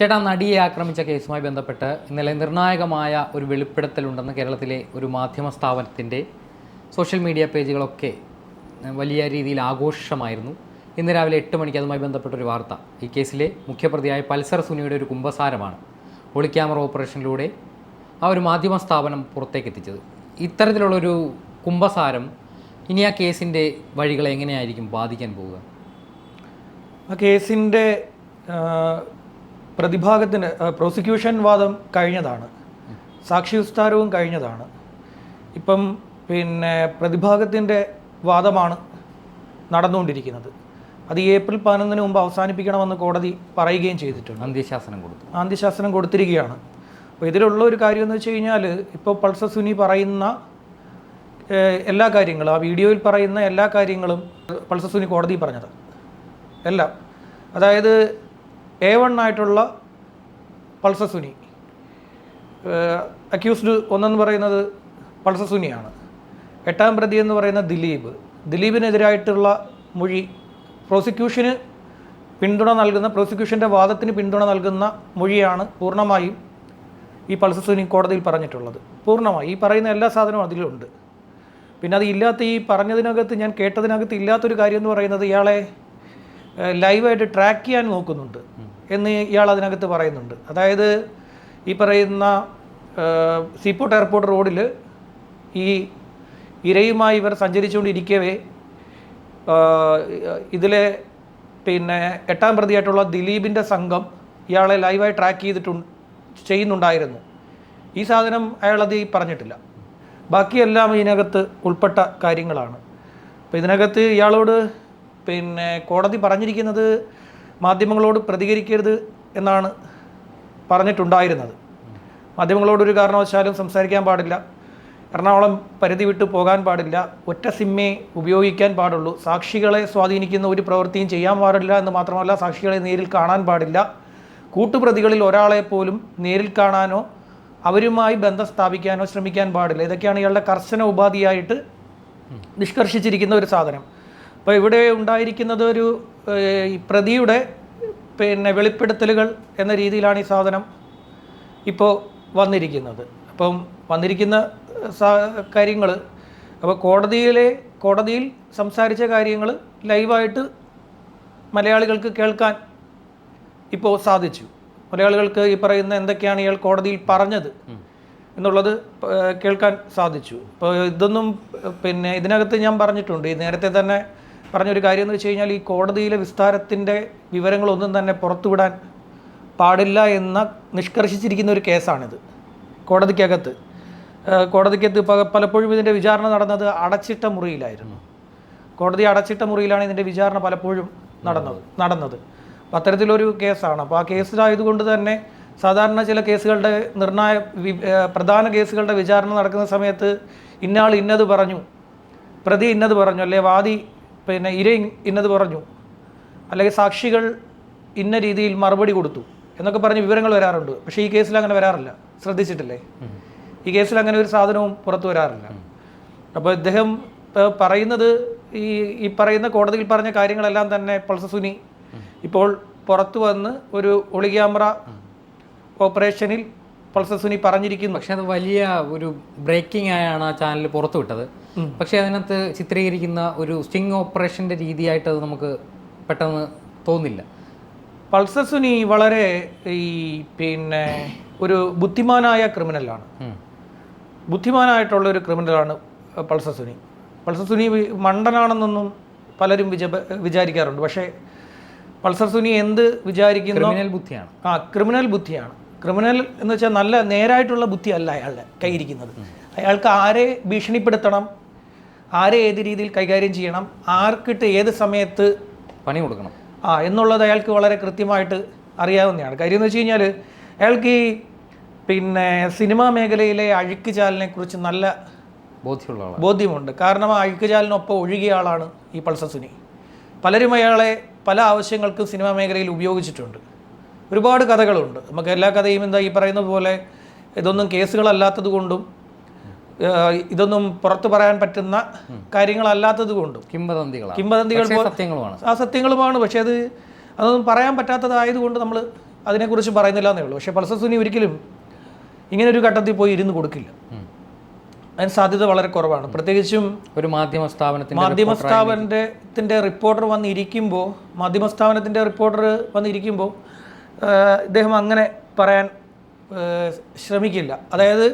ചേട്ടാ നടിയെ ആക്രമിച്ച കേസുമായി ബന്ധപ്പെട്ട് ഇന്നലെ നിർണായകമായ ഒരു വെളിപ്പെടുത്തലുണ്ടെന്ന് കേരളത്തിലെ ഒരു മാധ്യമ സ്ഥാപനത്തിന്റെ സോഷ്യൽ മീഡിയ പേജുകളൊക്കെ വലിയ രീതിയിൽ ആഘോഷമായിരുന്നു. ഇന്ന് രാവിലെ എട്ട് മണിക്ക് അതുമായി ബന്ധപ്പെട്ടൊരു വാർത്ത. ഈ കേസിലെ മുഖ്യപ്രതിയായ പൽസർ സുനിയുടെ ഒരു കുംഭസാരമാണ് ഒളിക്യാമറ ഓപ്പറേഷനിലൂടെ ആ ഒരു മാധ്യമ സ്ഥാപനം പുറത്തേക്ക് എത്തിച്ചത് ഇത്തരത്തിലുള്ളൊരു കുംഭസാരം ഇനി ആ കേസിന്റെ വഴികളെ എങ്ങനെയായിരിക്കും ബാധിക്കാൻ പോവുക ആ കേസിന്റെ പ്രതിഭാഗത്തിന് പ്രോസിക്യൂഷൻ വാദം കഴിഞ്ഞതാണ്. സാക്ഷി വിസ്താരവും കഴിഞ്ഞതാണ്. ഇപ്പം പിന്നെ പ്രതിഭാഗത്തിന്റെ വാദമാണ് നടന്നുകൊണ്ടിരിക്കുന്നത്. അത് ഏപ്രിൽ പതിനൊന്നിന് മുമ്പ് അവസാനിപ്പിക്കണമെന്ന് കോടതി പറയുകയും ചെയ്തിട്ടുണ്ട്. അന്ത്യശാസനം കൊടുത്തു. അന്ത്യശാസനം കൊടുത്തിരിക്കുകയാണ്. അപ്പോൾ ഇതിലുള്ള ഒരു കാര്യം എന്ന് വെച്ച് കഴിഞ്ഞാൽ ഇപ്പോൾ പൾസർ സുനി പറയുന്ന എല്ലാ കാര്യങ്ങളും ആ വീഡിയോയിൽ പറയുന്ന എല്ലാ കാര്യങ്ങളും പൾസർ സുനി കോടതി പറഞ്ഞത് എല്ലാം. അതായത് എ വൺ ആയിട്ടുള്ള പൾസ സുനി അക്യൂസ്ഡ് ഒന്നെന്ന് പറയുന്നത് പൾസ സുനിയാണ് എട്ടാം പ്രതി എന്ന് പറയുന്ന ദിലീപ്. ദിലീപിനെതിരായിട്ടുള്ള മൊഴി പ്രോസിക്യൂഷന് പിന്തുണ നൽകുന്ന പ്രോസിക്യൂഷന്റെ വാദത്തിന് പിന്തുണ നൽകുന്ന മൊഴിയാണ് പൂർണമായും ഈ പൾസ സുനി കോടതിയിൽ പറഞ്ഞിട്ടുള്ളത്. പൂർണമായി. ഈ പറയുന്ന എല്ലാ സാധനവും അതിലുണ്ട്. പിന്നെ അത് ഇല്ലാത്ത ഈ പറഞ്ഞതിനകത്ത് ഞാൻ കേട്ടതിനകത്ത് ഇല്ലാത്തൊരു കാര്യം എന്ന് പറയുന്നത് ഇയാളെ ലൈവായിട്ട് ട്രാക്ക് ചെയ്യാൻ നോക്കുന്നുണ്ട്. എന്ന് ഇയാൾ അതിനകത്ത് പറയുന്നുണ്ട്. അതായത് ഈ പറയുന്ന സീപോർട്ട് എയർപോർട്ട് റോഡിൽ ഈ ഇരയുമായി ഇവർ സഞ്ചരിച്ചുകൊണ്ടിരിക്കവേ ഇതിലെ പിന്നെ എട്ടാം പ്രതിയായിട്ടുള്ള ദിലീപിന്റെ സംഘം ഇയാളെ ലൈവായി ട്രാക്ക് ചെയ്തിട്ടുണ്ട് ചെയ്യുന്നുണ്ടായിരുന്നു. ഈ സാധനം അയാളത് പറഞ്ഞിട്ടില്ല. ബാക്കിയെല്ലാം ഇതിനകത്ത് ഉൾപ്പെട്ട കാര്യങ്ങളാണ്. അപ്പോൾ ഇതിനകത്ത് ഇയാളോട് പിന്നെ കോടതി പറഞ്ഞിരിക്കുന്നത് മാധ്യമങ്ങളോട് പ്രതികരിക്കരുത് എന്നാണ് പറഞ്ഞിട്ടുണ്ടായിരുന്നത്. മാധ്യമങ്ങളോടൊരു കാരണവശാലും സംസാരിക്കാൻ പാടില്ല. എറണാകുളം പരിധി വിട്ട് പോകാൻ പാടില്ല. ഒറ്റ സിമ്മേ ഉപയോഗിക്കാൻ പാടുള്ളൂ. സാക്ഷികളെ സ്വാധീനിക്കുന്ന ഒരു പ്രവൃത്തിയും ചെയ്യാൻ പാടില്ല എന്ന് മാത്രമല്ല സാക്ഷികളെ നേരിൽ കാണാൻ പാടില്ല. കൂട്ടുപ്രതികളിൽ ഒരാളെ പോലും നേരിൽ കാണാനോ അവരുമായി ബന്ധം സ്ഥാപിക്കാനോ ശ്രമിക്കാൻ പാടില്ല. ഇതൊക്കെയാണ് ഇയാളുടെ കർശന ഉപാധിയായിട്ട് നിഷ്കർഷിച്ചിരിക്കുന്ന ഒരു സാധനം. അപ്പോൾ ഇവിടെ ഉണ്ടായിരിക്കുന്നത് ഒരു പ്രതിയുടെ പിന്നെ വെളിപ്പെടുത്തലുകൾ എന്ന രീതിയിലാണ് ഈ സാധനം ഇപ്പോൾ വന്നിരിക്കുന്നത്. അപ്പം വന്നിരിക്കുന്ന കാര്യങ്ങൾ അപ്പോൾ കോടതിയിലെ കോടതിയിൽ സംസാരിച്ച കാര്യങ്ങൾ ലൈവായിട്ട് മലയാളികൾക്ക് കേൾക്കാൻ ഇപ്പോൾ സാധിച്ചു. മലയാളികൾക്ക് ഈ പറയുന്ന എന്തൊക്കെയാണ് ഇയാൾ കോടതിയിൽ പറഞ്ഞത് എന്നുള്ളത് കേൾക്കാൻ സാധിച്ചു. ഇപ്പോൾ ഇതൊന്നും പിന്നെ ഇതിനകത്ത് ഞാൻ പറഞ്ഞിട്ടുണ്ട്. ഈ നേരത്തെ തന്നെ പറഞ്ഞൊരു കാര്യം എന്ന് വെച്ച് കഴിഞ്ഞാൽ ഈ കോടതിയിലെ വിസ്താരത്തിന്റെ വിവരങ്ങളൊന്നും തന്നെ പുറത്തുവിടാൻ പാടില്ല എന്ന നിഷ്കർഷിച്ചിരിക്കുന്ന ഒരു കേസാണിത് കോടതിക്കകത്ത്. കോടതിക്കകത്ത് പലപ്പോഴും ഇതിന്റെ വിചാരണ നടന്നത് അടച്ചിട്ട മുറിയിലായിരുന്നു. കോടതി അടച്ചിട്ട മുറിയിലാണ് ഇതിന്റെ വിചാരണ പലപ്പോഴും നടന്നത് നടന്നത്. അപ്പം അത്തരത്തിലൊരു കേസാണ്. അപ്പോൾ ആ കേസിലായതുകൊണ്ട് തന്നെ സാധാരണ ചില കേസുകളുടെ നിർണായ പ്രധാന കേസുകളുടെ വിചാരണ നടക്കുന്ന സമയത്ത് ഇന്നയാൾ ഇന്നത് പറഞ്ഞു പ്രതി ഇന്നത് പറഞ്ഞു അല്ലെ? വാദി പിന്നെ ഇര ഇന്നത് പറഞ്ഞു അല്ലെങ്കിൽ സാക്ഷികൾ ഇന്ന രീതിയിൽ മറുപടി കൊടുത്തു എന്നൊക്കെ പറഞ്ഞ് വിവരങ്ങൾ വരാറുണ്ട്. പക്ഷേ ഈ കേസിൽ അങ്ങനെ വരാറില്ല. ശ്രദ്ധിച്ചിട്ടില്ലേ? ഈ കേസിൽ അങ്ങനെ ഒരു സാധനവും പുറത്തു വരാറില്ല. അപ്പോൾ ഇദ്ദേഹം പറയുന്നത് ഈ ഈ പറയുന്ന കോടതിയിൽ പറഞ്ഞ കാര്യങ്ങളെല്ലാം തന്നെ പൾസസുനി ഇപ്പോൾ പുറത്തു വന്ന് ഒരു ഒളി ക്യാമറ ഓപ്പറേഷനിൽ പൾസ സുനി പറഞ്ഞിരിക്കുന്നു. പക്ഷെ അത് വലിയ ഒരു ബ്രേക്കിംഗ് ആയാണ് ആ ചാനൽ പുറത്തുവിട്ടത് പക്ഷെ അതിനകത്ത് ചിത്രീകരിക്കുന്ന ഒരു സ്റ്റിങ് ഓപ്പറേഷന്റെ രീതിയായിട്ട് അത് നമുക്ക് പെട്ടെന്ന് തോന്നില്ല. പൾസർ സുനി വളരെ ഈ പിന്നെ ഒരു ബുദ്ധിമാനായ ക്രിമിനലാണ്. ബുദ്ധിമാനായിട്ടുള്ള ഒരു ക്രിമിനലാണ് പൾസർ സുനി. പൾസർ സുനി മണ്ടനാണെന്നൊന്നും പലരും വിച വിചാരിക്കാറുണ്ട്. പക്ഷേ പൾസർ സുനി എന്ത് വിചാരിക്കുന്നു? ക്രിമിനൽ ബുദ്ധിയാണ്. ആ ക്രിമിനൽ ബുദ്ധിയാണ്. ക്രിമിനൽ എന്ന് വെച്ചാൽ നല്ല നേരായിട്ടുള്ള ബുദ്ധി അല്ല അയാളുടെ കൈയിരിക്കുന്നത്. അയാൾക്ക് ആരെ ഭീഷണിപ്പെടുത്തണം ആരെ ഏത് രീതിയിൽ കൈകാര്യം ചെയ്യണം ആർക്കിട്ട് ഏത് സമയത്ത് പണി കൊടുക്കണം. ആ എന്നുള്ളത് അയാൾക്ക് വളരെ കൃത്യമായിട്ട് അറിയാവുന്നതാണ്. കാര്യം എന്ന് വെച്ച് കഴിഞ്ഞാൽ അയാൾക്ക് ഈ പിന്നെ സിനിമാ മേഖലയിലെ അഴുക്കുചാലിനെ കുറിച്ച് നല്ല ബോധ്യമുള്ള ആളാണ്. ബോധ്യമുണ്ട്. കാരണം ആ അഴുക്കുചാലിനൊപ്പം ഒഴുകിയ ആളാണ് ഈ പൾസസുനി പലരും അയാളെ പല ആവശ്യങ്ങൾക്കും സിനിമാ മേഖലയിൽ ഉപയോഗിച്ചിട്ടുണ്ട്. ഒരുപാട് കഥകളുണ്ട്. നമുക്ക് എല്ലാ കഥയും എന്താ ഈ പറയുന്നത് പോലെ ഇതൊന്നും കേസുകളല്ലാത്തത് കൊണ്ടും ഇതൊന്നും പുറത്തു പറയാൻ പറ്റുന്ന കാര്യങ്ങളല്ലാത്തത് കൊണ്ടും. കിംവദന്തികൾ പക്ഷേ സത്യങ്ങളുമാണ്. ആ സത്യങ്ങളുമാണ്. പക്ഷേ അത് അതൊന്നും പറയാൻ പറ്റാത്തതായതുകൊണ്ട് നമ്മൾ അതിനെക്കുറിച്ച് പറയുന്നില്ല എന്നേ ഉള്ളൂ. പക്ഷേ പൾസസുനി ഒരിക്കലും ഇങ്ങനെ ഒരു ഘട്ടത്തിൽ പോയി ഇരുന്ന് കൊടുക്കില്ല. അതിന് സാധ്യത വളരെ കുറവാണ്. പ്രത്യേകിച്ചും ഒരു മാധ്യമ സ്ഥാപനത്തിന്റെ മാധ്യമ സ്ഥാപനത്തിന്റെ റിപ്പോർട്ടർ വന്നിരിക്കുമ്പോൾ മാധ്യമ സ്ഥാപനത്തിന്റെ റിപ്പോർട്ടർ വന്നിരിക്കുമ്പോൾ ഇദ്ദേഹം അങ്ങനെ പറയാൻ ശ്രമിക്കില്ല. അതായത്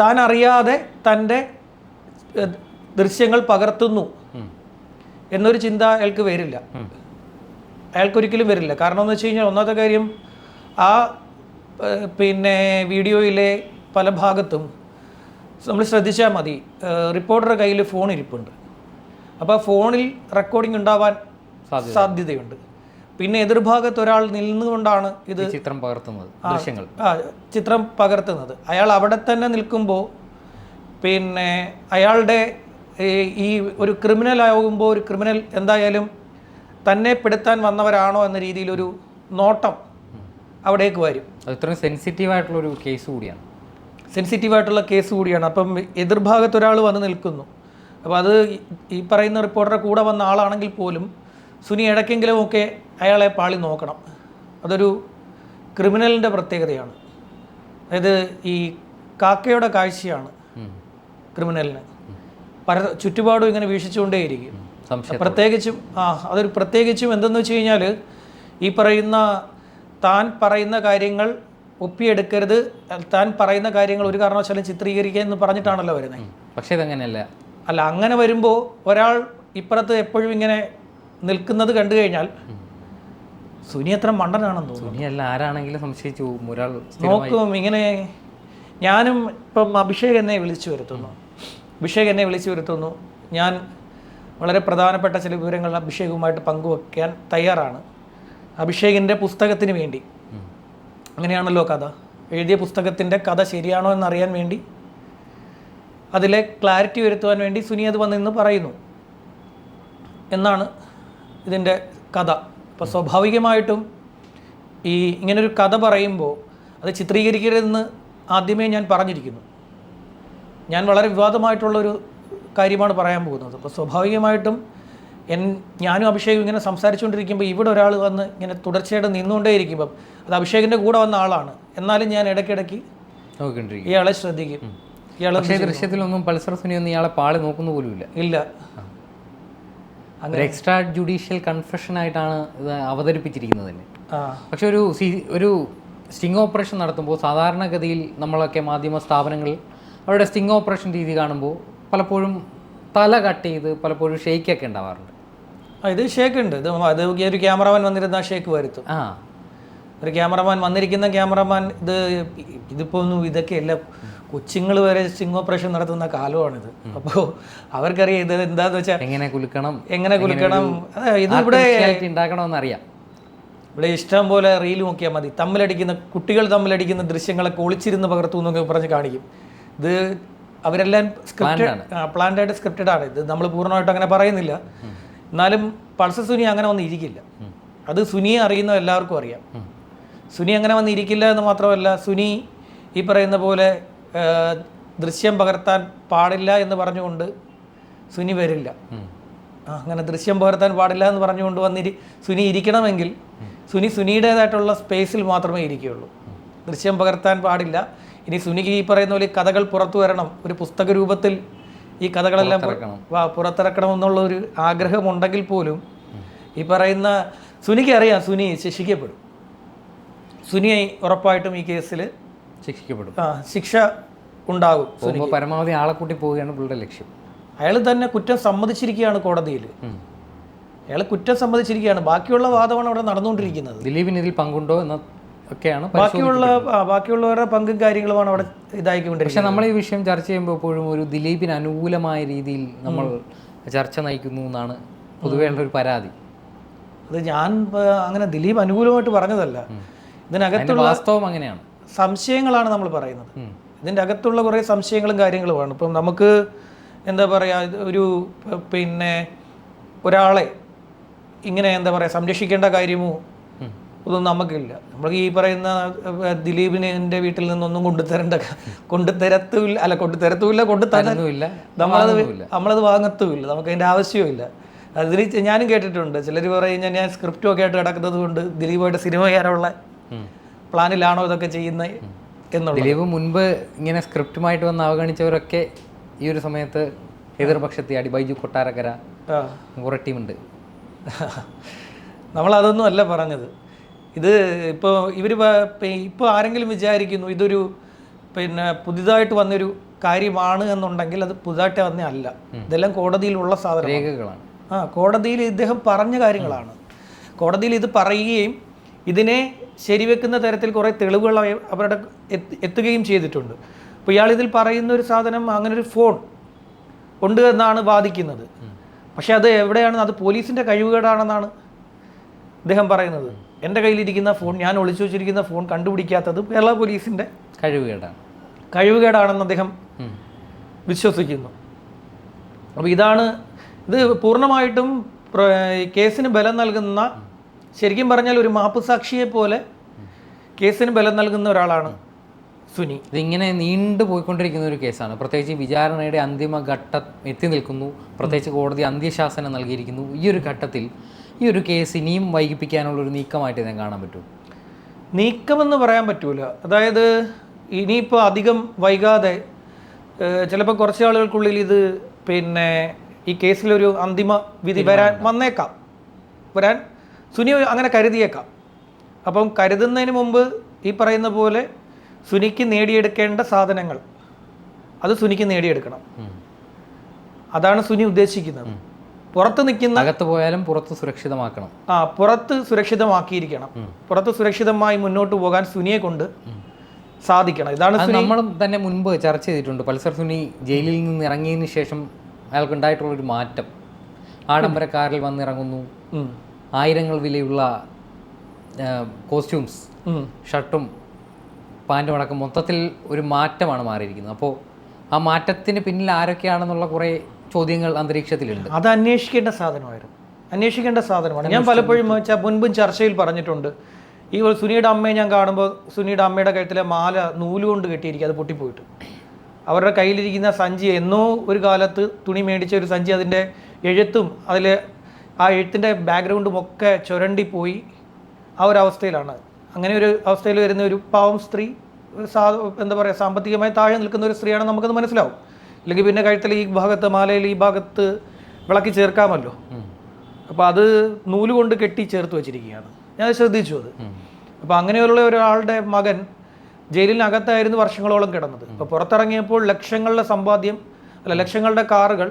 താൻ അറിയാതെ തന്റെ ദൃശ്യങ്ങൾ പകർത്തുന്നു എന്നൊരു ചിന്ത അയാൾക്ക് വരില്ല. അയാൾക്കൊരിക്കലും വരില്ല. കാരണം എന്ന് വെച്ച് കഴിഞ്ഞാൽ ഒന്നാമത്തെ കാര്യം ആ പിന്നെ വീഡിയോയിലെ പല ഭാഗത്തും നമ്മൾ ശ്രദ്ധിച്ചാൽ മതി. റിപ്പോർട്ടറുടെ കയ്യിൽ ഫോൺ ഇരിപ്പുണ്ട്. അപ്പോൾ ഫോണിൽ റെക്കോർഡിംഗ് ഉണ്ടാവാൻ സാധ്യതയുണ്ട്. പിന്നെ എതിർഭാഗത്ത് ഒരാൾ നിന്നുകൊണ്ടാണ് ഇത് ചിത്രം പകർത്തുന്നത് ദൃശ്യങ്ങൾ. ആ ചിത്രം പകർത്തുന്നത്. അയാൾ അവിടെ തന്നെ നിൽക്കുമ്പോൾ പിന്നെ അയാളുടെ ഈ ഒരു ക്രിമിനൽ ആകുമ്പോൾ ഒരു ക്രിമിനൽ എന്തായാലും തന്നെ പെടുത്താൻ വന്നവരാണോ എന്ന രീതിയിലൊരു നോട്ടം അവിടേക്ക് വരും. അത് ഇത്രയും സെൻസിറ്റീവ് ആയിട്ടുള്ള ഒരു കേസ് കൂടിയാണ്. സെൻസിറ്റീവ് ആയിട്ടുള്ള കേസ് കൂടിയാണ്. അപ്പം എതിർഭാഗത്ത് ഒരാൾ വന്ന് നിൽക്കുന്നു. അപ്പോൾ അത് ഈ പറയുന്ന റിപ്പോർട്ടറെ കൂടെ വന്ന ആളാണെങ്കിൽ പോലും സുനി ഇടയ്ക്കെങ്കിലുമൊക്കെ അയാളെ പാളി നോക്കണം. അതൊരു ക്രിമിനലിന്റെ പ്രത്യേകതയാണ്. അതായത് ഈ കാക്കയുടെ കാഴ്ചയാണ്. ക്രിമിനലിന്. പര ചുറ്റുപാടും ഇങ്ങനെ വീക്ഷിച്ചുകൊണ്ടേയിരിക്കും. പ്രത്യേകിച്ചും ആ അതൊരു പ്രത്യേകിച്ചും എന്തെന്ന് വെച്ച് കഴിഞ്ഞാൽ ഈ പറയുന്ന താൻ പറയുന്ന കാര്യങ്ങൾ ഒപ്പിയെടുക്കരുത് താൻ പറയുന്ന കാര്യങ്ങൾ ഒരു കാരണവശാലും ചിത്രീകരിക്കുക എന്ന് പറഞ്ഞിട്ടാണല്ലോ വരുന്നത്. പക്ഷേ ഇതങ്ങനെയല്ല? അല്ല അങ്ങനെ വരുമ്പോൾ ഒരാൾ ഇപ്പുറത്ത് എപ്പോഴും ഇങ്ങനെ നിൽക്കുന്നത് കണ്ടു കഴിഞ്ഞാൽ സുനി എത്ര മണ്ടനാണെന്ന് തോന്നുന്നു. സുനിയല്ല ആരാണെങ്കിലും സംശയിച്ചു പോകും. ഒരാൾ നോക്കും ഇങ്ങനെ ഞാനും ഇപ്പം അഭിഷേക് എന്നെ വിളിച്ചു വരുത്തുന്നു. അഭിഷേക് എന്നെ വിളിച്ചു വരുത്തുന്നു. ഞാൻ വളരെ പ്രധാനപ്പെട്ട ചില വിവരങ്ങൾ അഭിഷേകുമായിട്ട് പങ്കുവെക്കാൻ തയ്യാറാണ്. അഭിഷേകിന്റെ പുസ്തകത്തിന് വേണ്ടി. അങ്ങനെയാണല്ലോ കഥ. എഴുതിയ പുസ്തകത്തിന്റെ കഥ ശരിയാണോ എന്നറിയാൻ വേണ്ടി. അതിലെ ക്ലാരിറ്റി വരുത്തുവാൻ വേണ്ടി സുനി അത് വന്നിന്ന് പറയുന്നു. എന്നാണ് ഇതിന്റെ കഥ. അപ്പോൾ സ്വാഭാവികമായിട്ടും ഈ ഇങ്ങനൊരു കഥ പറയുമ്പോൾ അത് ചിത്രീകരിക്കരുതെന്ന് ആദ്യമേ ഞാൻ പറഞ്ഞിരിക്കുന്നു. ഞാൻ വളരെ വിവാദമായിട്ടുള്ളൊരു കാര്യമാണ് പറയാൻ പോകുന്നത്. അപ്പോൾ സ്വാഭാവികമായിട്ടും എൻ ഞാനും അഭിഷേകും ഇങ്ങനെ സംസാരിച്ചുകൊണ്ടിരിക്കുമ്പോൾ ഇവിടെ ഒരാൾ വന്ന് ഇങ്ങനെ തുടർച്ചയായിട്ട് നിന്നുകൊണ്ടേയിരിക്കുമ്പം അത് അഭിഷേകിന്റെ കൂടെ വന്ന ആളാണ്. എന്നാലും ഞാൻ ഇടയ്ക്കിടയ്ക്ക് ഇയാളെ ശ്രദ്ധിക്കും. ഇയാളെ ദൃശ്യത്തിലൊന്നും പൾസർ സുനിയൊന്നും ഇയാളെ പാളി നോക്കുന്ന പോലുമില്ല. ഇല്ല. എക്സ്ട്രാ ജുഡീഷ്യൽ കൺഫെഷൻ ആയിട്ടാണ് ഇത് അവതരിപ്പിച്ചിരിക്കുന്നത് തന്നെ പക്ഷെ ഒരു സി ഒരു സ്റ്റിംഗ് ഓപ്പറേഷൻ നടത്തുമ്പോൾ സാധാരണഗതിയിൽ നമ്മളൊക്കെ മാധ്യമ സ്ഥാപനങ്ങൾ അവരുടെ സ്റ്റിംഗ് ഓപ്പറേഷൻ രീതി കാണുമ്പോൾ പലപ്പോഴും തല കട്ട് ചെയ്ത് പലപ്പോഴും ഷെയ്ക്കൊക്കെ ഉണ്ടാവാറുണ്ട്. ഇത് ഷേക്ക് ഉണ്ട്. ഇത് അത് ഒരു ക്യാമറമാൻ വന്നിരുന്ന ഷേക്ക് വരുത്തും. ആ. ഒരു ക്യാമറമാൻ വന്നിരിക്കുന്ന ക്യാമറമാൻ ഇത് ഇതിപ്പോൾ ഒന്നും ഇതൊക്കെയല്ല കൊച്ചുങ്ങൾ വരെ സ്റ്റിങ് ഓപ്പറേഷൻ നടത്തുന്ന കാലമാണിത്. അപ്പോൾ അവർക്കറിയാം ഇത് എന്താന്ന് വെച്ചാൽ എങ്ങനെ കുലുക്കണം എങ്ങനെ കുലുക്കണം? ഇത് ഇവിടെ Artificiality ഉണ്ടാക്കണമെന്ന് അറിയാം ഇവിടെ ഇഷ്ടം പോലെ റീൽ നോക്കിയാൽ മതി. തമ്മിലടിക്കുന്ന കുട്ടികൾ തമ്മിലടിക്കുന്ന ദൃശ്യങ്ങളെ ഒളിച്ചിരുന്ന് പകർത്തു എന്നൊക്കെ പറഞ്ഞ് കാണിക്കും. ഇത് അവരെല്ലാം സ്ക്രിപ്റ്റഡ് പ്ലാൻഡ് ആയിട്ട് സ്ക്രിപ്റ്റഡ് ആണ്. ഇത് നമ്മൾ പൂർണമായിട്ട് അങ്ങനെ പറയുന്നില്ല. എന്നാലും പൾസർ സുനി അങ്ങനെ ഒന്നും ഇരിക്കില്ല അത് സുനിയെ അറിയുന്ന എല്ലാവർക്കും അറിയാം. സുനി അങ്ങനെ വന്നിരിക്കില്ല എന്ന് മാത്രമല്ല സുനി ഈ പറയുന്ന പോലെ ദൃശ്യം പകർത്താൻ പാടില്ല എന്ന് പറഞ്ഞുകൊണ്ട് സുനി വരില്ല. അങ്ങനെ ദൃശ്യം പകർത്താൻ പാടില്ല എന്ന് പറഞ്ഞുകൊണ്ട് വന്നിരി സുനി ഇരിക്കണമെങ്കിൽ സുനി സുനിയുടേതായിട്ടുള്ള സ്പേസിൽ മാത്രമേ ഇരിക്കുകയുള്ളൂ. ദൃശ്യം പകർത്താൻ പാടില്ല. ഇനി സുനിക്ക് ഈ പറയുന്ന പോലെ കഥകൾ പുറത്തു വരണം. ഒരു പുസ്തക രൂപത്തിൽ ഈ കഥകളെല്ലാം പുറത്തിറക്കണം. എന്നുള്ള ഒരു ആഗ്രഹമുണ്ടെങ്കിൽ പോലും ഈ പറയുന്ന സുനിക്ക് അറിയാം സുനി ശിക്ഷിക്കപ്പെടും. സുനിയെ ഉറപ്പായിട്ടും ഈ കേസിൽ ശിക്ഷിക്കപ്പെടും. ആ ശിക്ഷ ഉണ്ടാകും. പരമാവധി ആളെ കൂട്ടി പോവുകയാണ് പുള്ളിയുടെ ലക്ഷ്യം. അയാൾ തന്നെ കുറ്റം സമ്മതിച്ചിരിക്കുകയാണ് കോടതിയിൽ. അയാൾ കുറ്റം സമ്മതിച്ചിരിക്കുകയാണ്. ബാക്കിയുള്ള വാദമാണ് അവിടെ നടന്നുകൊണ്ടിരിക്കുന്നത്. ദിലീപിന് ഇതിൽ പങ്കുണ്ടോ എന്ന ഒക്കെയാണ് ബാക്കിയുള്ള ബാക്കിയുള്ളവരുടെ പങ്കും കാര്യങ്ങളുമാണ് അവിടെ ഇതായിക്കൊണ്ടിരിക്കുന്നത് പക്ഷെ നമ്മൾ ഈ വിഷയം ചർച്ച ചെയ്യുമ്പോൾ എപ്പോഴും ഒരു ദിലീപിന് അനുകൂലമായ രീതിയിൽ നമ്മൾ ചർച്ച നയിക്കുന്നു എന്നാണ് പൊതുവേ ഒരു പരാതി. അത് ഞാൻ അങ്ങനെ ദിലീപ് അനുകൂലമായിട്ട് പറഞ്ഞതല്ല. ഇതിനകത്തുള്ള വാസ്തവം അങ്ങനെയാണ്. സംശയങ്ങളാണ് നമ്മൾ പറയുന്നത്. ഇതിന്റെ അകത്തുള്ള കുറേ സംശയങ്ങളും കാര്യങ്ങളുമാണ് ഇപ്പം നമുക്ക് എന്താ പറയുക ഒരു പിന്നെ ഒരാളെ ഇങ്ങനെ എന്താ പറയുക സംരക്ഷിക്കേണ്ട കാര്യമോ. ഇതൊന്നും നമുക്കില്ല. നമ്മൾ ഈ പറയുന്ന ദിലീപിന് എന്റെ വീട്ടിൽ നിന്നൊന്നും കൊണ്ടുതരേണ്ട കൊണ്ടുതരത്തുമില്ല അല്ല കൊണ്ടുതരത്തുമില്ല കൊണ്ടുതരുന്നുമില്ല നമ്മളത് നമ്മളത് വാങ്ങത്തുമില്ല നമുക്ക് അതിന്റെ ആവശ്യവുമില്ല. അതിൽ ഞാനും കേട്ടിട്ടുണ്ട്. ചിലർ പറയും ഞാൻ ഞാൻ സ്ക്രിപ്റ്റും ഒക്കെ ആയിട്ട് കിടക്കുന്നത് കൊണ്ട് ദിലീപായിട്ട് സിനിമ ചെയ്യാനുള്ള പ്ലാനിലാണോ ഇതൊക്കെ ചെയ്യുന്നത്? എന്നുള്ളത്. ദിലീപ് മുൻപ് ഇങ്ങനെ സ്ക്രിപ്റ്റുമായിട്ട് വന്ന് അവഗണിച്ചവരൊക്കെ ഈ ഒരു സമയത്ത് എതിർപക്ഷത്തെ അടി ബൈജു കൊട്ടാരക്കര കുറേ ടീമുണ്ട്. നമ്മളതൊന്നും അല്ല പറഞ്ഞത്. ഇത് ഇപ്പോൾ ഇവർ ഇപ്പോൾ ആരെങ്കിലും വിചാരിക്കുന്നു ഇതൊരു പിന്നെ പുതിയതായിട്ട് വന്നൊരു കാര്യമാണ് എന്നുണ്ടെങ്കിൽ അത് പുതുതായിട്ട് വന്ന അല്ല. ഇതെല്ലാം കോടതിയിലുള്ള സാധനം രേഖകളാണ്. ആ കോടതിയിൽ ഇദ്ദേഹം പറഞ്ഞ കാര്യങ്ങളാണ്. കോടതിയിൽ ഇത് പറയുകയും ഇതിനെ ശരിവെക്കുന്ന തരത്തിൽ കുറേ തെളിവുകൾ അവ- അവരുടെ എത്തി- എത്തുകയും ചെയ്തിട്ടുണ്ട്. അപ്പോൾ ഇയാൾ ഇതിൽ പറയുന്ന ഒരു സാധനം അങ്ങനെ ഒരു ഫോൺ ഉണ്ട് എന്നാണ് വാദിക്കുന്നത്. പക്ഷെ അത് എവിടെയാണ് അത് പോലീസിന്റെ കഴിവുകേടാണെന്നാണ് അദ്ദേഹം പറയുന്നത്. എന്റെ കയ്യിലിരിക്കുന്ന ഫോൺ ഞാൻ ഒളിച്ചു വെച്ചിരിക്കുന്ന ഫോൺ കണ്ടുപിടിക്കാത്തത് കേരള പോലീസിന്റെ കഴിവുകേടാണ്. കഴിവുകേടാണെന്ന് അദ്ദേഹം. വിശ്വസിക്കുന്നു. അപ്പോൾ ഇതാണ് ഇത് പൂർണമായിട്ടും കേസിന് ബലം നൽകുന്ന ശരിക്കും പറഞ്ഞാൽ ഒരു മാപ്പ് സാക്ഷിയെ പോലെ കേസിന് ബലം നൽകുന്ന ഒരാളാണ് സുനി. ഇതിങ്ങനെ നീണ്ടു പോയിക്കൊണ്ടിരിക്കുന്ന ഒരു കേസാണ്. പ്രത്യേകിച്ച് വിചാരണയുടെ അന്തിമ ഘട്ടം എത്തി നിൽക്കുന്നു. പ്രത്യേകിച്ച് കോടതി അന്ത്യശാസനം നൽകിയിരിക്കുന്നു. ഈ ഒരു ഘട്ടത്തിൽ ഈ ഒരു കേസ് ഇനിയും വൈകിപ്പിക്കാനുള്ള ഒരു നീക്കമായിട്ട് ഇതിനെ കാണാൻ പറ്റും നീക്കമെന്ന് പറയാൻ പറ്റൂല. അതായത് ഇനിയിപ്പോൾ അധികം വൈകാതെ ചിലപ്പോൾ കുറച്ച് ആളുകൾക്കുള്ളിൽ ഇത് പിന്നെ ഈ കേസിലൊരു അന്തിമ വിധി വരാൻ വന്നേക്കാം. വരാൻ സുനി അങ്ങനെ കരുതിയേക്കാം. അപ്പം കരുതുന്നതിന് മുമ്പ് ഈ പറയുന്ന പോലെ സുനിക്ക് നേടിയെടുക്കേണ്ട സാധനങ്ങൾ അത് സുനിക്ക് നേടിയെടുക്കണം. അതാണ് സുനി ഉദ്ദേശിക്കുന്നത്. പുറത്ത് നിൽക്കുന്ന അകത്ത് പോയാലും പുറത്ത് സുരക്ഷിതമാക്കണം. ആ പുറത്ത് സുരക്ഷിതമാക്കിയിരിക്കണം. പുറത്ത് സുരക്ഷിതമായി മുന്നോട്ട് പോകാൻ സുനിയെ കൊണ്ട് സാധിക്കണം. ഇതാണ് നമ്മൾ തന്നെ മുൻപ് ചർച്ച ചെയ്തിട്ടുണ്ട്. പൾസർ സുനി ജയിലിൽ നിന്ന് ഇറങ്ങിയതിന് ശേഷം അയാൾക്കുണ്ടായിട്ടുള്ള ഒരു മാറ്റം. ആഡംബര കാറിൽ വന്നിറങ്ങുന്നു. ആയിരങ്ങൾ വിലയുള്ള കോസ്റ്റ്യൂംസ് ഷർട്ടും പാന്റും അടക്കം മൊത്തത്തിൽ ഒരു മാറ്റമാണ് മാറിയിരിക്കുന്നത്. അപ്പോൾ ആ മാറ്റത്തിന് പിന്നിൽ ആരൊക്കെയാണെന്നുള്ള കുറേ ചോദ്യങ്ങൾ അന്തരീക്ഷത്തിലുണ്ട്. അത് അന്വേഷിക്കേണ്ട സാധനമായിരുന്നു. അന്വേഷിക്കേണ്ട സാധനമാണ്. ഞാൻ പലപ്പോഴും വെച്ചാൽ മുൻപും ചർച്ചയിൽ പറഞ്ഞിട്ടുണ്ട്. ഈ സുനിയുടെ അമ്മയെ ഞാൻ കാണുമ്പോൾ സുനിയുടെ അമ്മയുടെ കഴുത്തിലെ മാല നൂലുകൊണ്ട് കെട്ടിയിരിക്കുക അത് പൊട്ടിപ്പോയിട്ട്. അവരുടെ കയ്യിലിരിക്കുന്ന സഞ്ചി എന്നോ ഒരു കാലത്ത് തുണി മേടിച്ച ഒരു സഞ്ചി അതിന്റെ എഴുത്തും അതിൽ ആ എഴുത്തിന്റെ ബാക്ക്ഗ്രൗണ്ടും ഒക്കെ ചുരണ്ടിപ്പോയി ആ ഒരു അവസ്ഥയിലാണ്. അങ്ങനെ ഒരു അവസ്ഥയിൽ വരുന്ന ഒരു പാവം സ്ത്രീ സാ എന്താ പറയുക സാമ്പത്തികമായി താഴെ നിൽക്കുന്ന ഒരു സ്ത്രീയാണ് നമുക്കത് മനസ്സിലാവും. അല്ലെങ്കിൽ പിന്നെ കഴുത്തിൽ ഈ ഭാഗത്ത് മാലയിൽ ഈ ഭാഗത്ത് വിളക്കി ചേർക്കാമല്ലോ. അപ്പോൾ അത് നൂൽ കൊണ്ട് കെട്ടി ചേർത്ത് വെച്ചിരിക്കുകയാണ്. ഞാൻ ശ്രദ്ധിച്ചു അത്. അപ്പോൾ അങ്ങനെയുള്ള ഒരാളുടെ മകൻ ജയിലിനകത്തായിരുന്നു വർഷങ്ങളോളം കിടന്നത്. അപ്പോൾ പുറത്തിറങ്ങിയപ്പോൾ ലക്ഷങ്ങളുടെ സമ്പാദ്യം അല്ല ലക്ഷങ്ങളുടെ കാറുകൾ.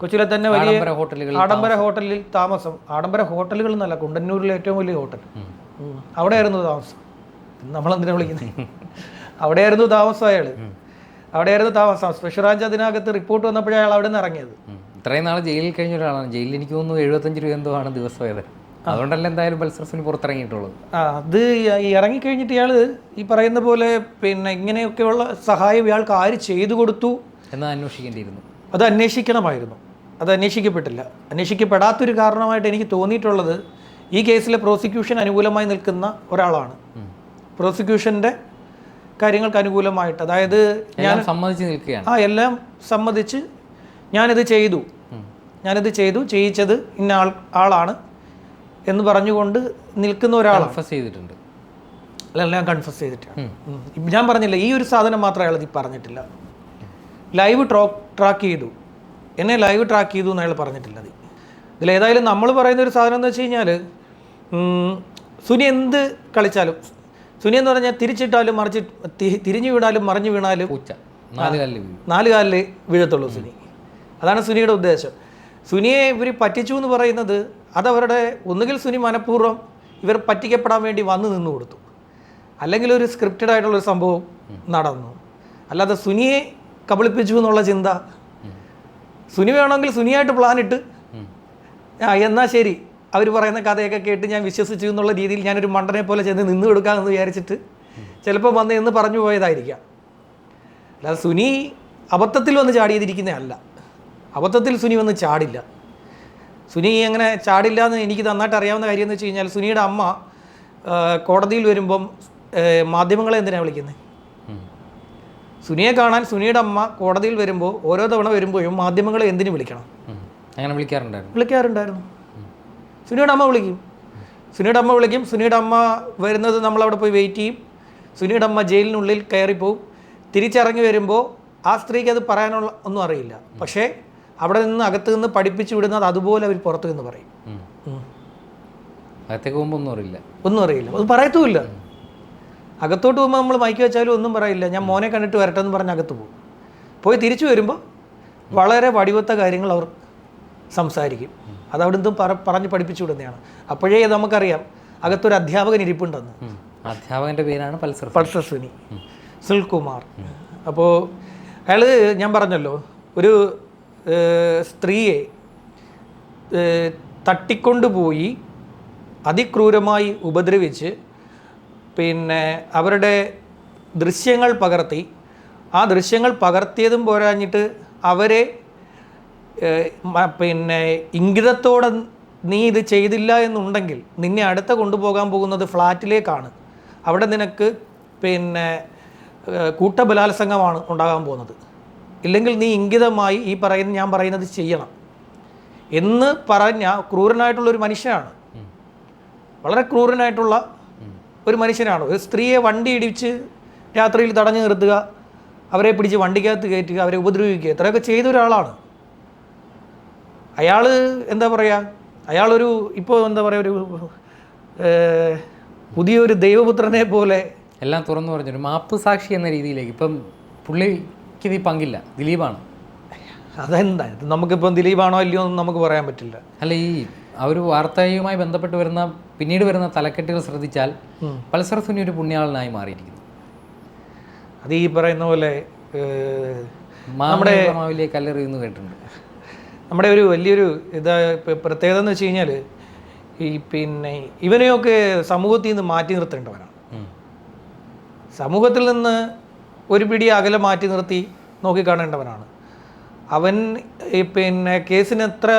കൊച്ചിയിലെ തന്നെ വലിയ ഹോട്ടലുകൾ ആഡംബര ഹോട്ടലിൽ താമസം. ആഡംബര ഹോട്ടലുകൾ എന്നല്ല കുണ്ടന്നൂരിലെ ഏറ്റവും വലിയ ഹോട്ടൽ. അവിടെയായിരുന്നു താമസം. നമ്മളെന്തിനാ വിളിക്കുന്നത് അവിടെയായിരുന്നു താമസം അയാൾ അവിടെയായിരുന്നു താമസം. സ്പെഷ്യൽ ബ്രാഞ്ച് അതിനകത്ത് റിപ്പോർട്ട് വന്നപ്പോഴേ അയാൾ അവിടെ നിന്ന് ഇറങ്ങിയത് ഇത്രയും നാൾ ജയിലിൽ കഴിഞ്ഞ ഒരാളാണ്. ജയിലിൽ എനിക്ക് തോന്നുന്നു എഴുപത്തഞ്ച് രൂപ എന്തോ ആണ് ദിവസം വേതനം അതുകൊണ്ടല്ല എന്തായാലും ബൽസർസിന് സുനി പുറത്തിറങ്ങിയിട്ടുള്ളത് അത് ഈ ഇറങ്ങിക്കഴിഞ്ഞിട്ട് ഇയാൾ ഈ പറയുന്ന പോലെ പിന്നെ ഇങ്ങനെയൊക്കെയുള്ള സഹായം ഇയാൾക്ക് ആര് ചെയ്തു കൊടുത്തു? എന്ന് അന്വേഷിക്കേണ്ടിയിരുന്നു. അത് അന്വേഷിക്കണമായിരുന്നു. അത് അന്വേഷിക്കപ്പെട്ടില്ല. അന്വേഷിക്കപ്പെടാത്തൊരു കാരണമായിട്ട് എനിക്ക് തോന്നിയിട്ടുള്ളത് ഈ കേസിലെ പ്രോസിക്യൂഷൻ അനുകൂലമായി നിൽക്കുന്ന ഒരാളാണ്. പ്രോസിക്യൂഷന്റെ കാര്യങ്ങൾക്ക് അനുകൂലമായിട്ട്. അതായത് ഞാൻ സമ്മതിച്ച് നിൽക്കുകയാണ്. ആ എല്ലാം സമ്മതിച്ച് ഞാനിത് ചെയ്തു. ഞാനിത് ചെയ്തു. ചെയ്യിച്ചത് ഇന്ന ആൾ ആളാണ് എന്ന് പറഞ്ഞുകൊണ്ട് നിൽക്കുന്ന ഒരാൾ കൺഫസ് ചെയ്തിട്ടുണ്ട്. അല്ല ഞാൻ കൺഫസ് ചെയ്തിട്ടാണ് ഞാൻ പറഞ്ഞില്ല ഈ ഒരു സാധനം മാത്രം അയാൾ പറഞ്ഞിട്ടില്ല. ലൈവ് ട്രോ ട്രാക്ക് ചെയ്തു. എന്നെ ലൈവ് ട്രാക്ക് ചെയ്തു എന്ന് അയാൾ പറഞ്ഞിട്ടില്ല ഇതിലേതായാലും നമ്മൾ പറയുന്ന ഒരു സാധനം എന്ന് വെച്ച് കഴിഞ്ഞാൽ സുനി എന്ത് കളിച്ചാലും സുനി എന്ന് പറഞ്ഞാൽ തിരിച്ചിട്ടാലും മറിച്ച് തിരിഞ്ഞു വീണാലും മറിഞ്ഞു വീണാലും പൂച്ച. നാല് കാലിൽ നാല് കാലിൽ വീഴത്തുള്ളൂ സുനി. അതാണ് സുനിയുടെ ഉദ്ദേശം. സുനിയെ ഇവർ പറ്റിച്ചു എന്ന് പറയുന്നത് അതവരുടെ ഒന്നുകിൽ സുനി മനഃപൂർവം ഇവർ പറ്റിക്കപ്പെടാൻ വേണ്ടി വന്നു നിന്ന് കൊടുത്തു. അല്ലെങ്കിൽ ഒരു സ്ക്രിപ്റ്റഡ് ആയിട്ടുള്ള ഒരു സംഭവം നടന്നു. അല്ലാതെ സുനിയെ കബളിപ്പിച്ചു എന്നുള്ള ചിന്ത. സുനി വേണമെങ്കിൽ സുനിയായിട്ട് പ്ലാൻ ഇട്ട്. ആ എന്നാൽ ശരി. അവർ പറയുന്ന കഥയൊക്കെ കേട്ട് ഞാൻ വിശ്വസിച്ചു എന്നുള്ള രീതിയിൽ ഞാനൊരു മണ്ടനെ പോലെ ചെന്ന് നിന്ന് കൊടുക്കാമെന്ന് വിചാരിച്ചിട്ട് ചിലപ്പോൾ വന്ന് എന്ന് പറഞ്ഞു പോയതായിരിക്കാം. അല്ലാതെ സുനി അബദ്ധത്തിൽ വന്ന് ചാടിയതിരിക്കുന്നതല്ല അബദ്ധത്തിൽ സുനി വന്ന് ചാടില്ല. സുനി അങ്ങനെ ചാടില്ല എന്ന് എനിക്ക് നന്നായിട്ട് അറിയാവുന്ന കാര്യം എന്ന് വെച്ച് കഴിഞ്ഞാൽ സുനിയുടെ അമ്മ കോടതിയിൽ വരുമ്പം മാധ്യമങ്ങളെ എന്തിനാണ് വിളിക്കുന്നത്. സുനിയെ കാണാൻ സുനിയുടെ അമ്മ കോടതിയിൽ വരുമ്പോൾ ഓരോ തവണ വരുമ്പോഴും മാധ്യമങ്ങളെ എന്തിനു വിളിക്കണം? അങ്ങനെ വിളിക്കാറുണ്ടായിരുന്നു. വിളിക്കാറുണ്ടായിരുന്നു. സുനിയുടെ അമ്മ വിളിക്കും. സുനിയുടെ അമ്മ വിളിക്കും. സുനിയുടെ അമ്മ വരുന്നത് നമ്മളവിടെ പോയി വെയിറ്റ് ചെയ്യും. സുനിയുടെ അമ്മ ജയിലിനുള്ളിൽ കയറിപ്പോവും. തിരിച്ചിറങ്ങി വരുമ്പോൾ ആ സ്ത്രീക്ക് അത് പറയാനുള്ള ഒന്നും അറിയില്ല. പക്ഷേ അവിടെ നിന്ന് അകത്ത് നിന്ന് പഠിപ്പിച്ചു വിടുന്നത് അതുപോലെ അവർ പുറത്തു നിന്ന് പറയും. അകത്തേക്ക് പോകുമ്പോൾ ഒന്നും അറിയില്ല. ഒന്നും അറിയില്ല. അത് പറയത്തുമില്ല. അകത്തോട്ട് പോകുമ്പോൾ നമ്മൾ മൈക്ക് വെച്ചാലും ഒന്നും പറയില്ല. ഞാൻ മോനെ കണ്ടിട്ട് വരട്ടെ എന്ന് പറഞ്ഞ് അകത്ത് പോകും. പോയി തിരിച്ചു വരുമ്പോൾ വളരെ വടിവത്ത കാര്യങ്ങൾ അവർ സംസാരിക്കും. അത് അവിടെ നിന്നും പറ പറഞ്ഞ് പഠിപ്പിച്ചു വിടുന്നതാണ്. അപ്പോഴേ നമുക്കറിയാം. അകത്തൊരു അധ്യാപകൻ ഇരിപ്പുണ്ടെന്ന്. അധ്യാപകന്റെ പേരാണ് പൾസർ പൾസർ സുനി. സുനിൽകുമാർ അപ്പോൾ അയാൾ ഞാൻ പറഞ്ഞല്ലോ ഒരു സ്ത്രീയെ തട്ടിക്കൊണ്ടുപോയി അതിക്രൂരമായി ഉപദ്രവിച്ച് പിന്നെ അവരുടെ ദൃശ്യങ്ങൾ പകർത്തി. ആ ദൃശ്യങ്ങൾ പകർത്തിയതും പോരാഞ്ഞിട്ട് അവരെ പിന്നെ ഇംഗിതത്തോടെ നീ ഇത് ചെയ്തില്ല എന്നുണ്ടെങ്കിൽ നിന്നെ അടുത്ത കൊണ്ടുപോകാൻ പോകുന്നത് ഫ്ലാറ്റിലേക്കാണ്. അവിടെ നിനക്ക് പിന്നെ കൂട്ടബലാത്സംഗമാണ് ഉണ്ടാകാൻ പോകുന്നത്. ഇല്ലെങ്കിൽ നീ ഇംഗിതമായി ഈ പറയുന്ന ഞാൻ പറയുന്നത് ചെയ്യണം. എന്ന് പറഞ്ഞ ക്രൂരനായിട്ടുള്ളൊരു മനുഷ്യനാണ്. വളരെ ക്രൂരനായിട്ടുള്ള ഒരു മനുഷ്യനാണോ. ഒരു സ്ത്രീയെ വണ്ടി ഇടിച്ച് രാത്രിയിൽ തടഞ്ഞു നിർത്തുക അവരെ പിടിച്ച് വണ്ടിക്കകത്ത് കയറ്റുക അവരെ ഉപദ്രവിക്കുക ഇത്രയൊക്കെ ചെയ്ത ഒരാളാണ്. അയാൾ എന്താ പറയുക അയാളൊരു ഇപ്പോൾ എന്താ പറയുക ഒരു പുതിയൊരു ദൈവപുത്രനെ പോലെ. എല്ലാം തുറന്നു പറഞ്ഞൊരു മാപ്പ് സാക്ഷി എന്ന രീതിയിലേക്ക്. ഇപ്പം പുള്ളിക്ക് നീ പങ്കില്ല. ദിലീപാണ്. അതെന്താ? നമുക്കിപ്പം ദിലീപാണോ ഇല്ലയോ എന്ന് നമുക്ക് പറയാൻ പറ്റില്ല. അല്ല ഈ ആ ഒരു വാർത്തയുമായി ബന്ധപ്പെട്ട് വരുന്ന പിന്നീട് വരുന്ന തലക്കെട്ടുകൾ ശ്രദ്ധിച്ചാൽ പൾസർ സുനി ഒരു പുണ്യാളനായി മാറിയിരിക്കുന്നു. അത് ഈ പറയുന്ന പോലെ നമ്മുടെ മാവിലേക്ക് കല്ലെറിയുന്നു കേട്ടിട്ടുണ്ട്. നമ്മുടെ ഒരു വലിയൊരു ഇത് പ്രത്യേകത എന്ന് വെച്ച് കഴിഞ്ഞാൽ ഈ പിന്നെ ഇവനെയൊക്കെ സമൂഹത്തിൽ നിന്ന് മാറ്റി നിർത്തേണ്ടവനാണ് സമൂഹത്തിൽ നിന്ന് ഒരു പിടി അകലെ മാറ്റി നിർത്തി നോക്കിക്കാണേണ്ടവനാണ് അവൻ ഈ പിന്നെ കേസിന് എത്ര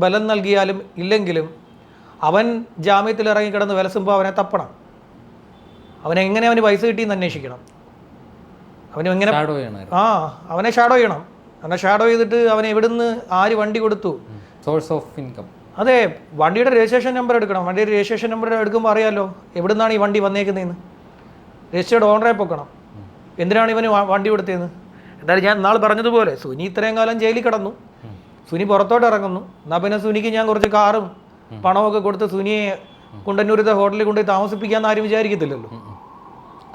ബലം നൽകിയാലും ഇല്ലെങ്കിലും അവൻ ജാമ്യത്തിൽ ഇറങ്ങിക്കിടന്ന് വിലസുമ്പോൾ അവനെ തപ്പണം. അവനെങ്ങനെ അവന് പൈസ കിട്ടിയെന്ന് അന്വേഷിക്കണം. അവന് എങ്ങനെ ആ അവനെ ഷാഡോ ചെയ്യണം. അവനെ ഷാഡോ ചെയ്തിട്ട് അവനെ എവിടുന്ന് ആര് വണ്ടി കൊടുത്തു? സോഴ്സ് ഓഫ് ഇൻകം അതെ വണ്ടിയുടെ രജിസ്ട്രേഷൻ നമ്പർ എടുക്കണം. വണ്ടിയുടെ രജിസ്ട്രേഷൻ നമ്പർ എടുക്കുമ്പോൾ അറിയാലോ എവിടുന്നാണ് ഈ വണ്ടി വന്നേക്കുന്നതെന്ന് രജിസ്റ്റേർഡ് ഓണറെ പൊക്കണം. എന്തിനാണ് ഇവന് വണ്ടി കൊടുത്തതെന്ന് എന്തായാലും ഞാൻ നാൾ പറഞ്ഞതുപോലെ സുനി ഇത്രയും കാലം ജയിലിൽ കിടന്നു. സുനി പുറത്തോട്ട് ഇറങ്ങുന്നു. എന്നാൽ പിന്നെ സുനിക്ക് ഞാൻ കുറച്ച് കാറും പണമൊക്കെ കൊടുത്ത് സുനിയെ കുണ്ടന്നൂരത്തെ ഹോട്ടലിൽ കൊണ്ടുപോയി താമസിപ്പിക്കാമെന്ന് ആരും വിചാരിക്കത്തില്ലല്ലോ.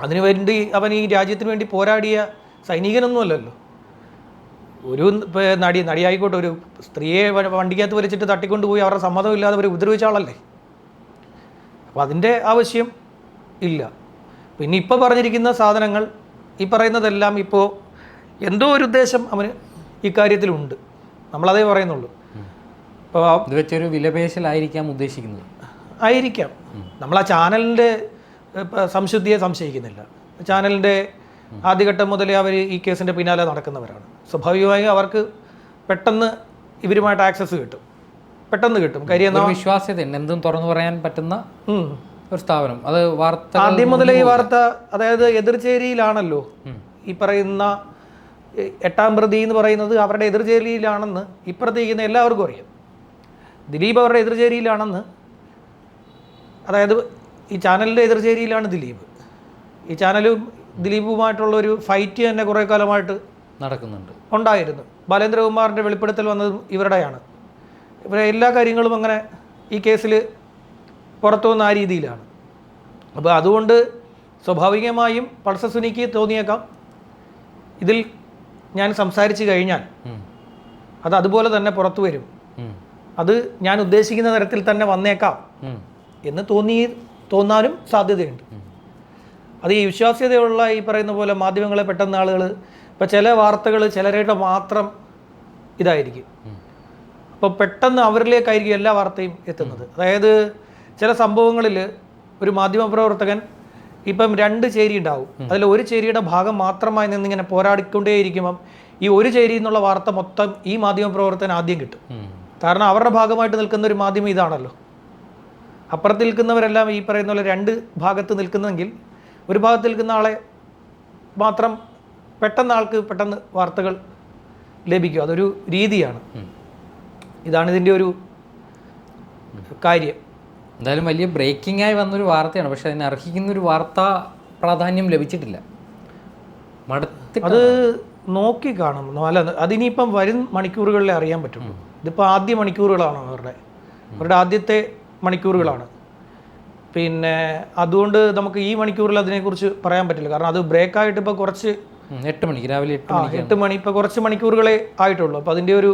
അതിനു വേണ്ടി അവൻ ഈ രാജ്യത്തിന് വേണ്ടി പോരാടിയ സൈനികനൊന്നുമല്ലല്ലോ. ഒരു നടി നടിയായിക്കോട്ടെ ഒരു സ്ത്രീയെ വണ്ടിക്കകത്ത് വലിച്ചിട്ട് തട്ടിക്കൊണ്ടുപോയി അവരുടെ സമ്മതമില്ലാതെ അവർ ഉപദ്രവിച്ച ആളല്ലേ? അപ്പോൾ അതിന്റെ ആവശ്യം ഇല്ല. പിന്നെ ഇപ്പോൾ പറഞ്ഞിരിക്കുന്ന സാധനങ്ങൾ ഈ പറയുന്നതെല്ലാം ഇപ്പോൾ എന്തോ ഒരു ഉദ്ദേശം അവന് ഇക്കാര്യത്തിലുണ്ട്. നമ്മളതേ പറയുന്നുള്ളൂ. ഇത് വെച്ചൊരു വിലപേശലായിരിക്കാം ഉദ്ദേശിക്കുന്നത്. ആയിരിക്കാം. നമ്മൾ ആ ചാനലിന്റെ സംശുദ്ധിയെ സംശയിക്കുന്നില്ല. ചാനലിന്റെ ആദ്യഘട്ടം മുതലേ അവർ ഈ കേസിന്റെ പിന്നാലെ നടക്കുന്നവരാണ്. സ്വാഭാവികമായും അവർക്ക് പെട്ടെന്ന് ഇവരുമായിട്ട് ആക്സസ് കിട്ടും. പെട്ടെന്ന് കിട്ടും. കാര്യം വിശ്വാസ്യത എന്തും തുറന്നു പറയാൻ പറ്റുന്ന ഒരു സ്ഥാപനം. അത് വാർത്ത ആദ്യം മുതലേ ഈ വാർത്ത അതായത് എതിർചേരിയിലാണല്ലോ ഈ പറയുന്ന എട്ടാം പ്രതി എന്ന് പറയുന്നത് അവരുടെ എതിർചേരിയിലാണെന്ന് ഇപ്പുറത്തേക്കുന്ന എല്ലാവർക്കും അറിയാം. ദിലീപ് അവരുടെ എതിർചേരിയിലാണെന്ന് അതായത് ഈ ചാനലിന്റെ എതിർചേരിയിലാണ് ദിലീപ്. ഈ ചാനലും ദിലീപുമായിട്ടുള്ള ഒരു ഫൈറ്റ് തന്നെ കുറേ കാലമായിട്ട് നടക്കുന്നുണ്ട്. ഉണ്ടായിരുന്നു. ബാലേന്ദ്രകുമാറിന്റെ വെളിപ്പെടുത്തൽ വന്നത് ഇവരുടെയാണ്. ഇവരെ എല്ലാ കാര്യങ്ങളും അങ്ങനെ ഈ കേസിൽ പുറത്തു വന്ന ആ രീതിയിലാണ്. അപ്പോൾ അതുകൊണ്ട് സ്വാഭാവികമായും പൾസ സുനിക്ക് തോന്നിയേക്കാം. ഇതിൽ ഞാൻ സംസാരിച്ചു കഴിഞ്ഞാൽ അത് അതുപോലെ തന്നെ പുറത്തു വരും. അത് ഞാൻ ഉദ്ദേശിക്കുന്ന തരത്തിൽ തന്നെ വന്നേക്കാം. എന്ന് തോന്നി തോന്നാനും സാധ്യതയുണ്ട്. അത് ഈ വിശ്വാസ്യതയുള്ള ഈ പറയുന്ന പോലെ മാധ്യമങ്ങളെ പെട്ടെന്ന് ആളുകൾ ഇപ്പൊ ചില വാർത്തകൾ ചിലരുടെ മാത്രം ഇതായിരിക്കും. അപ്പോൾ പെട്ടെന്ന് അവരിലേക്കായിരിക്കും എല്ലാ വാർത്തയും എത്തുന്നത്. അതായത് ചില സംഭവങ്ങളിൽ ഒരു മാധ്യമപ്രവർത്തകൻ ഇപ്പം രണ്ട് ചേരി ഉണ്ടാവും. അതിൽ ഒരു ചേരിയുടെ ഭാഗം മാത്രമായി നിന്നിങ്ങനെ പോരാടിക്കൊണ്ടേയിരിക്കുമ്പം ഈ ഒരു ചേരി എന്നുള്ള വാർത്ത മൊത്തം ഈ മാധ്യമ പ്രവർത്തനം ആദ്യം കിട്ടും. കാരണം അവരുടെ ഭാഗമായിട്ട് നിൽക്കുന്ന ഒരു മാധ്യമം ഇതാണല്ലോ. അപ്പുറത്ത് നിൽക്കുന്നവരെല്ലാം ഈ പറയുന്ന പോലെ രണ്ട് ഭാഗത്ത് നിൽക്കുന്നതെങ്കിൽ ഒരു ഭാഗത്ത് നിൽക്കുന്ന ആളെ മാത്രം പെട്ടെന്ന് ആൾക്ക് പെട്ടെന്ന് വാർത്തകൾ ലഭിക്കും. അതൊരു രീതിയാണ്. ഇതാണ് ഇതിന്റെ ഒരു കാര്യം. എന്തായാലും വലിയ ബ്രേക്കിംഗ് ആയി വന്നൊരു വാർത്തയാണ്. പക്ഷെ അതിന് അർഹിക്കുന്ന ഒരു വാർത്ത പ്രാധാന്യം ലഭിച്ചിട്ടില്ല. മടുത്തി അത് നോക്കി കാണും. അല്ല അതിനിപ്പം വരും മണിക്കൂറുകളിലെ അറിയാൻ പറ്റുള്ളൂ. ഇതിപ്പോൾ ആദ്യ മണിക്കൂറുകളാണ് അവരുടെ? അവരുടെ ആദ്യത്തെ മണിക്കൂറുകളാണ്. പിന്നെ അതുകൊണ്ട് നമുക്ക് ഈ മണിക്കൂറിൽ അതിനെക്കുറിച്ച് പറയാൻ പറ്റില്ല. കാരണം അത് ബ്രേക്ക് ആയിട്ട് ഇപ്പോൾ കുറച്ച് എട്ട് മണിക്ക് രാവിലെ എട്ട് മണി എട്ട് മണി ഇപ്പോൾ കുറച്ച് മണിക്കൂറുകളെ ആയിട്ടുള്ളൂ. അപ്പോൾ അതിന്റെ ഒരു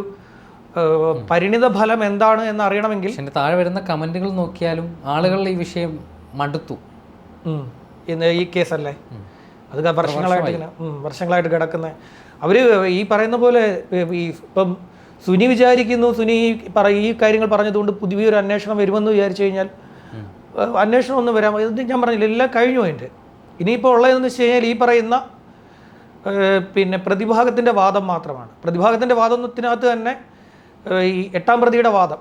പരിണിത ഫലം എന്താണ് എന്ന് അറിയണമെങ്കിൽ എന്റെ താഴെ വരുന്ന കമന്റുകൾ നോക്കിയാലും ആളുകൾ ഈ വിഷയം മടുത്തു. ഇന്ന് ഈ കേസല്ലേ? അത് വർഷങ്ങളായിട്ട് ഇങ്ങനെ വർഷങ്ങളായിട്ട് കിടക്കുന്ന. അവർ ഈ പറയുന്ന പോലെ ഈ ഇപ്പം സുനി വിചാരിക്കുന്നു സുനി ഈ പറ ഈ കാര്യങ്ങൾ പറഞ്ഞതുകൊണ്ട് പുതിയൊരു അന്വേഷണം വരുമെന്ന് വിചാരിച്ചു കഴിഞ്ഞാൽ അന്വേഷണം ഒന്നും വരാൻ ഇത് ഞാൻ പറഞ്ഞില്ല എല്ലാം കഴിഞ്ഞു അതിന്റെ. ഇനിയിപ്പോൾ ഉള്ളതെന്ന് വെച്ച് കഴിഞ്ഞാൽ ഈ പറയുന്ന പിന്നെ പ്രതിഭാഗത്തിന്റെ വാദം മാത്രമാണ്. പ്രതിഭാഗത്തിന്റെ വാദത്തിനകത്ത് തന്നെ ഈ എട്ടാം പ്രതിയുടെ വാദം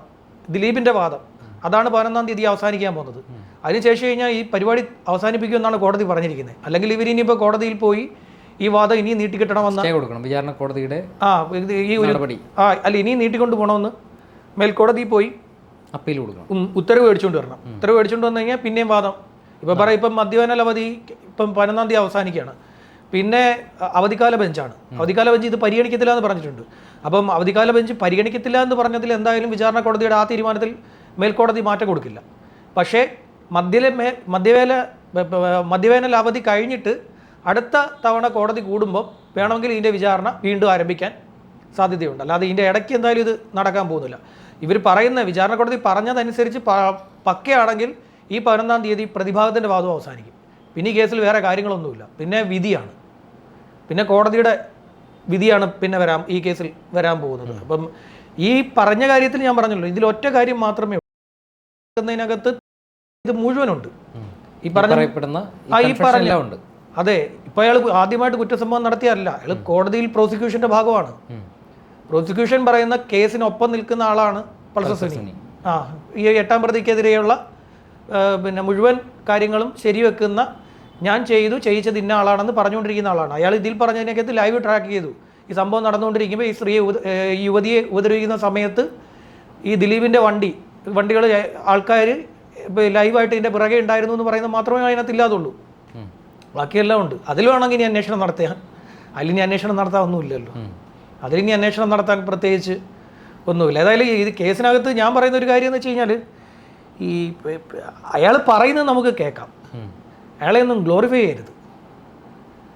ദിലീപിന്റെ വാദം അതാണ് പതിനൊന്നാം തീയതി അവസാനിക്കാൻ പോകുന്നത്. അതിനുശേഷം കഴിഞ്ഞാൽ ഈ പരിപാടി അവസാനിപ്പിക്കുമെന്നാണ് കോടതി പറഞ്ഞിരിക്കുന്നത്. അല്ലെങ്കിൽ ഇവർ ഇനിയിപ്പോൾ കോടതിയിൽ പോയി ഈ വാദം ഇനിയും നീട്ടിക്കിട്ടണമെന്ന് കൊടുക്കണം. വിചാരണ കോടതിയുടെ ആ ഈ ഒരു ആ അല്ല ഇനിയും നീട്ടിക്കൊണ്ട് പോകണമെന്ന് മേൽക്കോടതിയിൽ പോയി അപ്പീൽ കൊടുക്കണം. ഉത്തരവ് മേടിച്ചുകൊണ്ട് വരണം. ഉത്തരവ് മേടിച്ചുകൊണ്ട് വന്നു കഴിഞ്ഞാൽ പിന്നെയും വാദം. ഇപ്പം പറയാം ഇപ്പം മദ്യപാന അവധി ഇപ്പം പതിനൊന്നാം തീയതി അവസാനിക്കുകയാണ്. പിന്നെ അവധിക്കാല ബെഞ്ചാണ്. അവധിക്കാല ബെഞ്ച് ഇത് പരിഗണിക്കത്തില്ല എന്ന് പറഞ്ഞിട്ടുണ്ട്. അപ്പം അവധിക്കാല ബെഞ്ച് പരിഗണിക്കത്തില്ല എന്ന് പറഞ്ഞതിൽ എന്തായാലും വിചാരണ കോടതിയുടെ ആ തീരുമാനത്തിൽ മേൽക്കോടതി മാറ്റം കൊടുക്കില്ല. പക്ഷേ മദ്യല മേ മദ്യവേല മദ്യവേനൽ അവധി കഴിഞ്ഞിട്ട് അടുത്ത തവണ കോടതി കൂടുമ്പോൾ വേണമെങ്കിൽ ഇതിന്റെ വിചാരണ വീണ്ടും ആരംഭിക്കാൻ സാധ്യതയുണ്ട്. അല്ലാതെ ഇതിന്റെ ഇടയ്ക്ക് എന്തായാലും ഇത് നടക്കാൻ പോകുന്നില്ല. ഇവർ പറയുന്ന വിചാരണ കോടതി പറഞ്ഞതനുസരിച്ച് പക്കയാണെങ്കിൽ ഈ പതിനൊന്നാം തീയതി പ്രതിഭാഗത്തിന്റെ വാദം അവസാനിക്കും. പിന്നെ ഈ കേസിൽ വേറെ കാര്യങ്ങളൊന്നുമില്ല. പിന്നെ വിധിയാണ്. പിന്നെ കോടതിയുടെ വിധിയാണ് പിന്നെ വരാൻ ഈ കേസിൽ വരാൻ പോകുന്നത്. അപ്പം ഈ പറഞ്ഞ കാര്യത്തിൽ ഞാൻ പറഞ്ഞല്ലോ ഇതിൽ ഒറ്റ കാര്യം മാത്രമേ ഉള്ളൂ. എന്നതിനകത്ത് ഇത് മുഴുവനുണ്ട്. ഈ പറഞ്ഞ ഈ പറഞ്ഞുണ്ട് പറഞ്ഞ- അതെ ഇപ്പൊ അയാൾ ആദ്യമായിട്ട് കുറ്റസംഭവം നടത്തിയല്ല അയാൾ കോടതിയിൽ പ്രോസിക്യൂഷന്റെ ഭാഗമാണ്. പ്രോസിക്യൂഷൻ പറയുന്ന കേസിനൊപ്പം നിൽക്കുന്ന ആളാണ് പൾസർ സുനി. സുനി. ആ ഈ എട്ടാം പ്രതിക്കെതിരെയുള്ള പിന്നെ മുഴുവൻ കാര്യങ്ങളും ശരിവെക്കുന്ന ഞാൻ ചെയ്തു ചെയ്യിച്ചത് ഇന്ന ആളാണെന്ന് പറഞ്ഞുകൊണ്ടിരിക്കുന്ന ആളാണ്. അയാൾ ഇതിൽ പറഞ്ഞതിനകത്ത് ലൈവ് ട്രാക്ക് ചെയ്തു. ഈ സംഭവം നടന്നുകൊണ്ടിരിക്കുമ്പോൾ ഈ സ്ത്രീയെ യുവതിയെ ഉപദ്രവിക്കുന്ന സമയത്ത് ഈ ദിലീപിന്റെ വണ്ടി വണ്ടികൾ ആൾക്കാർ ലൈവായിട്ട് ഇതിന്റെ പിറകെ ഉണ്ടായിരുന്നു എന്ന് പറയുന്നത് മാത്രമേ അതിനകത്ത് ഇല്ലാതുള്ളൂ ബാക്കിയെല്ലാം ഉണ്ട്. അതിൽ വേണമെങ്കിൽ ഇനി അന്വേഷണം നടത്തിയാൽ അതിലിനി അന്വേഷണം നടത്താൻ ഒന്നുമില്ലല്ലോ. അതിലിനി അന്വേഷണം നടത്താൻ പ്രത്യേകിച്ച് ഒന്നുമില്ല. ഏതായാലും ഇത് കേസിനകത്ത് ഞാൻ പറയുന്ന ഒരു കാര്യം എന്ന് വെച്ച് കഴിഞ്ഞാൽ ഈ അയാൾ പറയുന്നത് നമുക്ക് കേൾക്കാം. അയാളെ ഒന്നും ഗ്ലോറിഫൈ ചെയ്യരുത്.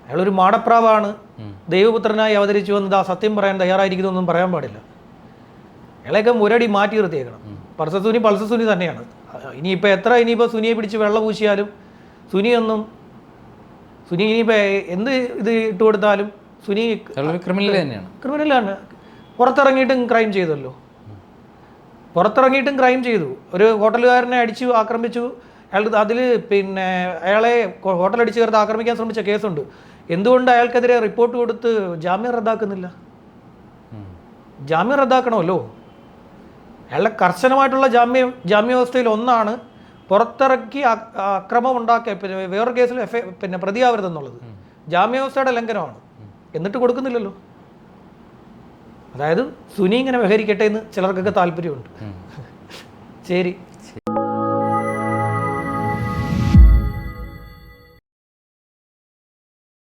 അയാളൊരു മാടപ്രാവാണ്. ദൈവപുത്രനായി അവതരിച്ചു വന്നത് ആ സത്യം പറയാൻ തയ്യാറായിരിക്കുന്നു ഒന്നും പറയാൻ പാടില്ല. അയാളെയൊക്കെ മുരടി മാറ്റി നിർത്തിയേക്കണം. പൾസ സുനി പൾസ സുനി തന്നെയാണ്. ഇനിയിപ്പോൾ എത്ര ഇനിയിപ്പോൾ സുനിയെ പിടിച്ച് വെള്ളം പൂശിയാലും സുനിയൊന്നും സുനി ഇനിയിപ്പോൾ എന്ത് ഇത് ഇട്ട് കൊടുത്താലും സുനി ക്രിമിനൽ തന്നെയാണ്. ക്രിമിനലാണ് പുറത്തിറങ്ങിയിട്ടും ക്രൈം ചെയ്തല്ലോ. പുറത്തിറങ്ങിയിട്ടും ക്രൈം ചെയ്തു. ഒരു ഹോട്ടലുകാരനെ അടിച്ചു ആക്രമിച്ചു അയാൾ അതിൽ പിന്നെ അയാളെ ഹോട്ടലടിച്ച് ഹോട്ടൽ അടിച്ചു ചേർത്ത് ആക്രമിക്കാൻ ശ്രമിച്ച കേസുണ്ട്. എന്തുകൊണ്ട് അയാൾക്കെതിരെ റിപ്പോർട്ട് കൊടുത്ത് ജാമ്യം റദ്ദാക്കുന്നില്ല. ജാമ്യം റദ്ദാക്കണമല്ലോ. അയാളുടെ കർശനമായിട്ടുള്ള ജാമ്യം ജാമ്യാവസ്ഥയിൽ ഒന്നാണ് പുറത്തിറക്കി അക്രമം ഉണ്ടാക്കിയ പിന്നെ വേറൊരു കേസിൽ എഫ് പിന്നെ പ്രതിയാവരുതെന്നുള്ളത്. ജാമ്യാവസ്ഥയുടെ ലംഘനമാണ്. എന്നിട്ട് കൊടുക്കുന്നില്ലല്ലോ. അതായത് സുനി ഇങ്ങനെ വ്യവഹരിക്കട്ടെ എന്ന് ചിലർക്കൊക്കെ താല്പര്യമുണ്ട്. ശരി.